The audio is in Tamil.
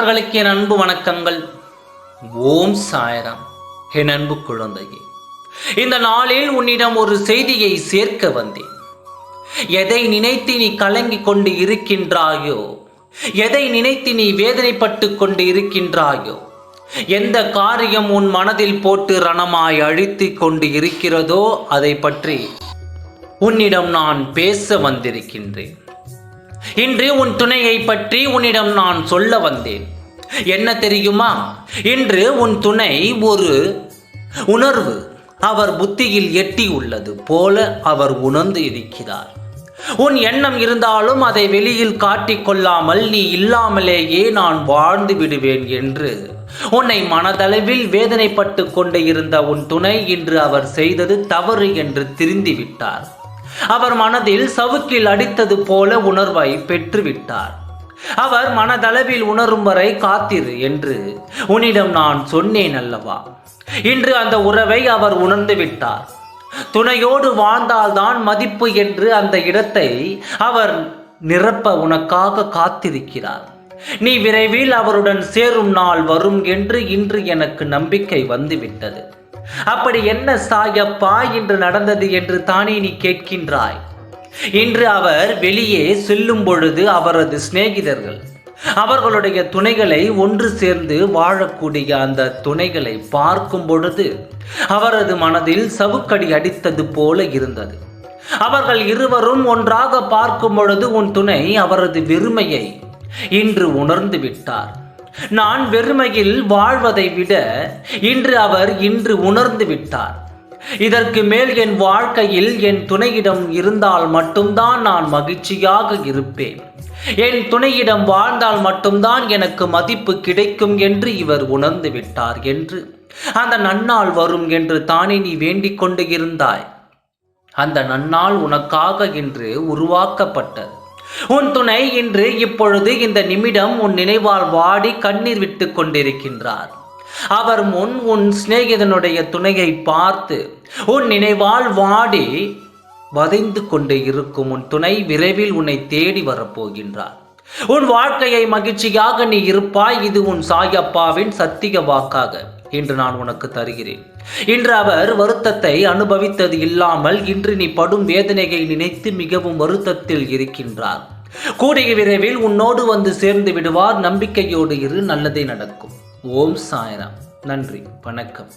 பக்தர்களுக்கு என் அன்பு வணக்கங்கள். ஓம் சாயராம். என் அன்பு குழந்தையே இந்த நாளில் உன்னிடம் ஒரு செய்தியை சேர்க்க வந்தேன். எதை நினைத்து நீ கலங்கிக் கொண்டு இருக்கின்றாயோ எதை நினைத்து நீ வேதனைப்பட்டு கொண்டு இருக்கின்றாயோ எந்த காரியம் உன் மனதில் போட்டு ரணமாய் அழித்து கொண்டு இருக்கிறதோ அதை பற்றி உன்னிடம் நான் பேச வந்திருக்கின்றேன். இன்று உன் துணையை பற்றி உன்னிடம் நான் சொல்ல வந்தேன். என்ன தெரியுமா? இன்று உன் துணை ஒரு உணர்வு. அவர் புத்தியில் எட்டி உள்ளது போல அவர் உணர்ந்து இருக்கிறார். உன் எண்ணம் இருந்தாலும் அதை வெளியில் காட்டிக் கொள்ளாமல் நீ இல்லாமலேயே நான் வாழ்ந்து விடுவேன் என்று. உன்னை மனதளவில் வேதனைப்பட்டு கொண்டு இருந்த உன் துணை இன்று அவர் செய்தது தவறு என்று திருந்திவிட்டார் அவர் மனதில் சவுக்கில் அடித்தது போல உணர்வை பெற்றுவிட்டார். அவர் மனதளவில் உணரும் வரை காத்திரு என்று உன்னிடம் நான் சொன்னேன் அல்லவா? இன்று அந்த உறவை அவர் உணர்ந்து விட்டார். துணையோடு வாழ்ந்தால்தான் மதிப்பு என்று அந்த இடத்தை அவர் நிரப்ப உனக்காக காத்திருக்கிறார். நீ விரைவில் அவருடன் சேரும் நாள் வரும் என்று இன்று எனக்கு நம்பிக்கை வந்துவிட்டது. அப்படி என்ன சாயப்பா இன்று நடந்தது என்று தானே நீ கேட்கின்றாய்? இன்று அவர் வெளியே செல்லும் பொழுது அவரது சிநேகிதர்கள் அவர்களுடைய துணைகளை ஒன்று சேர்ந்து வாழக்கூடிய அந்த துணைகளை பார்க்கும் பொழுது அவரது மனதில் சவுக்கடி அடித்தது போல இருந்தது. அவர்கள் இருவரும் ஒன்றாக பார்க்கும் பொழுது உன் துணை அவரது வெறுமையை இன்று உணர்ந்து விட்டார். நான் வெறுமையில் வாழ்வதை விட இன்று அவர் இன்று உணர்ந்து விட்டார். இதற்கு மேல் என் வாழ்க்கையில் என் துணையிடம் இருந்தால் மட்டும்தான் நான் மகிழ்ச்சியாக இருப்பேன். என் துணையிடம் வாழ்ந்தால் மட்டும்தான் எனக்கு மதிப்பு கிடைக்கும் என்று இவர் உணர்ந்து விட்டார் என்று. அந்த நன்னாள் வரும் என்று தானே நீ வேண்டிக் கொண்டு இருந்தாய். அந்த நன்னாள் உனக்காக இன்று உருவாக்கப்பட்டது. உன் துணை இன்று இப்பொழுது இந்த நிமிடம் உன் நினைவால் வாடி கண்ணீர் விட்டு கொண்டிருக்கின்றார். அவர் முன் உன் சிநேகிதனுடைய துணையை பார்த்து உன் நினைவால் வாடி வதைந்து கொண்டு இருக்கும் உன் துணை விரைவில் உன்னை தேடி வரப்போகின்றார். உன் வாழ்க்கையை மகிழ்ச்சியாக நீ இருப்பாய் இது உன் சாயப்பாவின் சத்திய வாக்காக. இன்று நான் உனக்கு தருகிறேன். இன்று அவர் வருத்தத்தை அனுபவித்தது இல்லாமல் இன்று நீ படும் வேதனையை நினைத்து மிகவும் வருத்தத்தில் இருக்கின்றார். கூடிய விரைவில் உன்னோடு வந்து சேர்ந்து விடுவார். நம்பிக்கையோடு இரு. நல்லதே நடக்கும். ஓம் சாய்ராம். நன்றி. வணக்கம்.